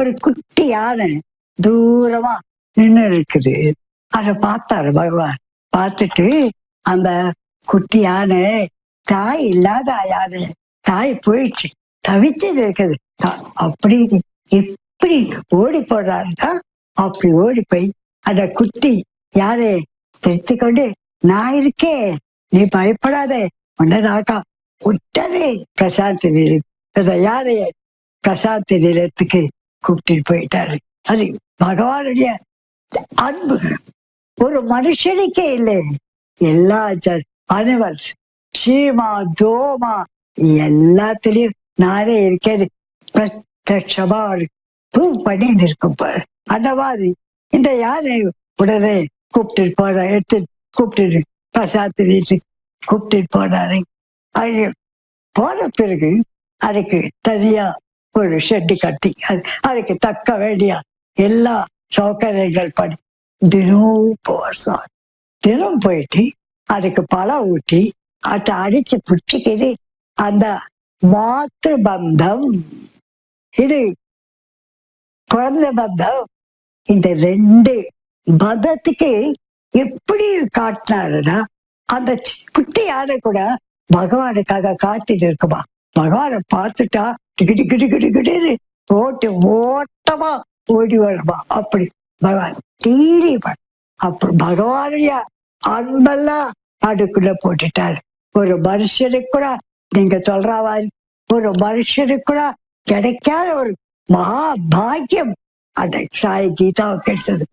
ஒரு குட்டி யானை தூரமா நின்று இருக்குது அதை பார்த்தாரு பகவான். பார்த்துட்டு அந்த குட்டி யானை தாய் இல்லாத யானை தாய் போயிடுச்சு. தவிச்சது இருக்குது. தா- அப்படி எப்படி ஓடி போடுறாருதான் அப்படி ஓடி போய் அந்த குட்டி யாரு? தெரித்து கொண்டு நான் இருக்கே நீ பயப்படாதே. உன்னதாக்கா உடனே பிரசாந்த் நிலையம் அந்த யாரைய பிரசாந்த் நிலையத்துக்கு கூப்பிட்டு போயிட்டாரு. அது பகவானுடைய அன்பு. ஒரு மனுஷனுக்கே இல்லை. எல்லா ஜ- அனிமல்ஸ் சீமா தோமா எல்லாத்துலயும் நானே இருக்கேன் பிரத்யட்சமா ப்ரூவ் பண்ணிட்டு இருக்கும் பாரு. அந்த மாதிரி. இந்த யானை உடனே கூப்பிட்டு போற எடுத்து கூப்பிட்டு பிரசாத் கூப்பிட்டு போனாரு அது போன பிறகு அதுக்கு தனியா ஒரு ஷெட்டு கட்டி. அது அதுக்கு தக்க வேண்டிய எல்லா சௌகரியங்கள் படி. தினம் போவார் தினம் போயிட்டு அதுக்கு பழம் ஊட்டி அதை அடிச்சு பிடிச்சிக்கிது அந்த மாத்திரு பந்தம் இது குழந்தை பந்தம் இந்த ரெண்டு பந்தத்துக்கு எப்படி காட்டினாருன்னா அந்த சி- குட்டி யானை கூட பகவானுக்காக காத்துட்டு இருக்குமா. பகவானை பார்த்துட்டா டிக்கு டிக்கு டிக்கு டிக்கிட்டு ஓட்டு ஓட்டமா ஓடி வரமா அப்படி பகவான் தீரி அப்படி பகவானுடைய அன்பெல்லாம் அதுக்குள்ள போட்டுட்டாரு. ஒரு மனுஷனுக்கு கூட நீங்க சொல்ற மாதிரி ஒரு மனுஷனுக்கு கூட கிடைக்காத ஒரு மகா பாக்கியம். அந்த சாய் கீதாவை கிடைச்சது.